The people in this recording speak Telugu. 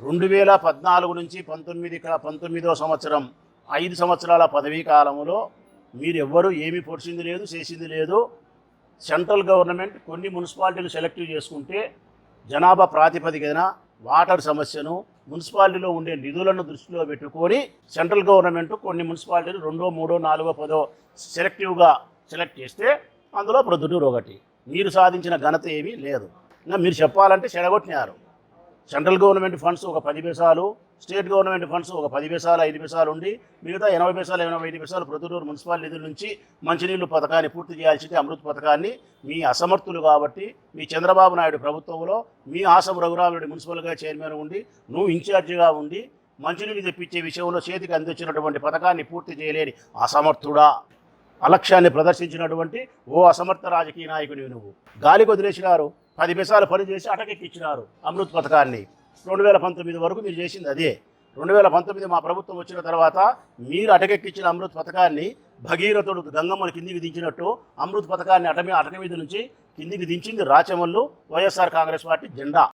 రెండు వేల పద్నాలుగు నుంచి పంతొమ్మిది క- పంతొమ్మిదో సంవత్సరం ఐదు సంవత్సరాల పదవీ కాలంలో మీరెవ్వరూ ఏమీ పొడిచింది లేదు చేసింది లేదు. సెంట్రల్ గవర్నమెంట్ కొన్ని మున్సిపాలిటీలు సెలెక్ట్ చేసుకుంటే జనాభా ప్రాతిపదికన వాటర్ సమస్యను మున్సిపాలిటీలో ఉండే నిధులను దృష్టిలో పెట్టుకొని సెంట్రల్ గవర్నమెంట్ కొన్ని మున్సిపాలిటీలు రెండో మూడో నాలుగో పదో సెలెక్టివ్గా సెలెక్ట్ చేస్తే అందులో ప్రొద్దుటూరు ఒకటి. మీరు సాధించిన ఘనత ఏమీ లేదు. ఇంకా మీరు చెప్పాలంటే చెడగొట్టినారు. సెంట్రల్ గవర్నమెంట్ ఫండ్స్ ఒక పది పైసలు స్టేట్ గవర్నమెంట్ ఫండ్స్ ఒక పది పైసలు ఐదు పైసలు ఉండి మిగతా ఎనభై పైసలు ఎనభై ఐదు పైసలు ప్రొద్దుటూరు మున్సిపల్ నిధుల నుంచి మంచినీళ్ళు పథకాన్ని పూర్తి చేయాల్సింది అమృత్ పథకాన్ని మీ అసమర్థులు కాబట్టి మీ చంద్రబాబు నాయుడు ప్రభుత్వంలో మీ ఆసం రఘురామరెడ్డి మున్సిపల్గా చైర్మన్ ఉండి నువ్వు ఇన్ఛార్జిగా ఉండి మంచినీళ్ళు తెప్పించే విషయంలో చేతికి అందించినటువంటి పథకాన్ని పూర్తి చేయలేని అసమర్థుడా. అలక్ష్యాన్ని ప్రదర్శించినటువంటి ఓ అసమర్థ రాజకీయ నాయకుని నువ్వు. గాలికి వదిలేసినారు. పది పైసలు పని చేసి అటకెక్కిచ్చినారు అమృత్ పథకాన్ని. రెండు వేల పంతొమ్మిది వరకు మీరు చేసింది అదే. రెండు వేల పంతొమ్మిది మా ప్రభుత్వం వచ్చిన తర్వాత మీరు అటకెక్కించిన అమృత్ పథకాన్ని భగీరథుడు గంగమ్మలు కిందికి దించినట్టు అమృత్ పథకాన్ని అటమీ అటక మీద నుంచి కిందికి దించింది రాచమల్లు వైఎస్ఆర్ కాంగ్రెస్ పార్టీ జెండా.